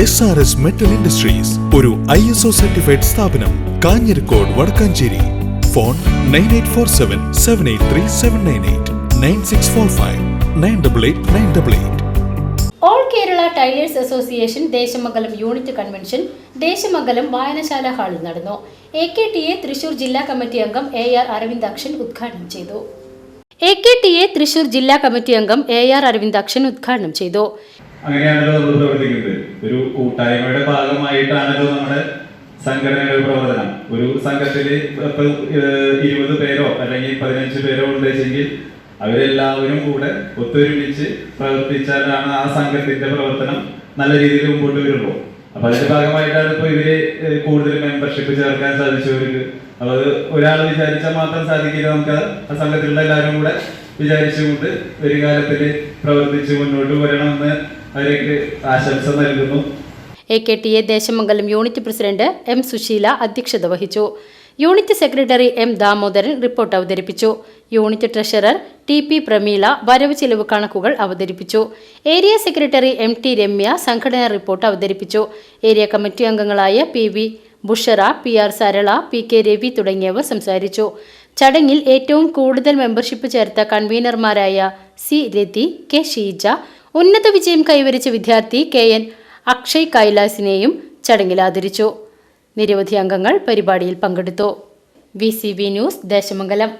S R S metal industries ഒരു I S O certified സ്ഥാപനം Kanjirakode Wadakkanchery. Phone nine eight four seven seven eight three seven nine eight nine six four five nine double eight nine double eight all Kerala tailors association Desamangalam unit convention Desamangalam വായനശാല ഹാളിൽ നടന്നു. A K T A Thrissur ജില്ലാ committee അംഗം A R Aravindakshan ഉദ്ഘാടനം ചെയ്തു. A K T A Thrissur ജില്ലാ committee അംഗം A R Aravindakshan ഉദ്ഘാടനം ചെയ്തു. അങ്ങനെയാണല്ലോ നമ്മൾ പ്രവർത്തിക്കുന്നത്. ഒരു കൂട്ടായ്മയുടെ ഭാഗമായിട്ടാണല്ലോ നമ്മുടെ സംഘടനയുടെ പ്രവർത്തനം. ഒരു സംഘത്തിൽ ഇപ്പൊ ഇരുപത് പേരോ അല്ലെങ്കിൽ പതിനഞ്ച് പേരോ ഉണ്ടെങ്കിൽ അവരെല്ലാവരും കൂടെ ഒത്തൊരുമിച്ച് പ്രവർത്തിച്ചാലാണ് ആ സംഘത്തിന്റെ പ്രവർത്തനം നല്ല രീതിയിൽ മുമ്പോട്ട് വരുള്ളൂ. അപ്പൊ അതിന്റെ ഭാഗമായിട്ടാണ് ഇപ്പൊ ഇവർ കൂടുതൽ മെമ്പർഷിപ്പ് ചേർക്കാൻ സാധിച്ചവർക്ക് അപ്പൊ അത് ഒരാൾ വിചാരിച്ചാൽ മാത്രം സാധിക്കില്ല. നമുക്ക് ആ സംഘത്തിലുള്ള എല്ലാവരും കൂടെ വിചാരിച്ചുകൊണ്ട് ഒരു കാലത്തിൽ പ്രവർത്തിച്ച് മുന്നോട്ട് വരണമെന്ന് അവർക്ക് ആശംസ നൽകുന്നു. A K T A Desamangalam unit president M Susheela അധ്യക്ഷത വഹിച്ചു. Unit secretary M Damodaran report അവതരിപ്പിച്ചു. Unit treasurer T P Prameela വരവ് ചിലവ് കണക്കുകൾ അവതരിപ്പിച്ചു. Area secretary M T Ramya സംഘടനാ റിപ്പോർട്ട് അവതരിപ്പിച്ചു. ഏരിയ കമ്മിറ്റി അംഗങ്ങളായ P V Bushara P R Sarala P K Ravi തുടങ്ങിയവർ സംസാരിച്ചു. ചടങ്ങിൽ ഏറ്റവും കൂടുതൽ മെമ്പർഷിപ്പ് ചേർത്ത കൺവീനർമാരായ സി രതി കെ ഷീജ ഉന്നത വിജയം കൈവരിച്ച വിദ്യാർത്ഥി കെ എൻ അക്ഷയ് കൈലാസിനെയും ചടങ്ങിൽ ആദരിച്ചു. നിരവധി അംഗങ്ങൾ പരിപാടിയിൽ പങ്കെടുത്തു. V news Desamangalam.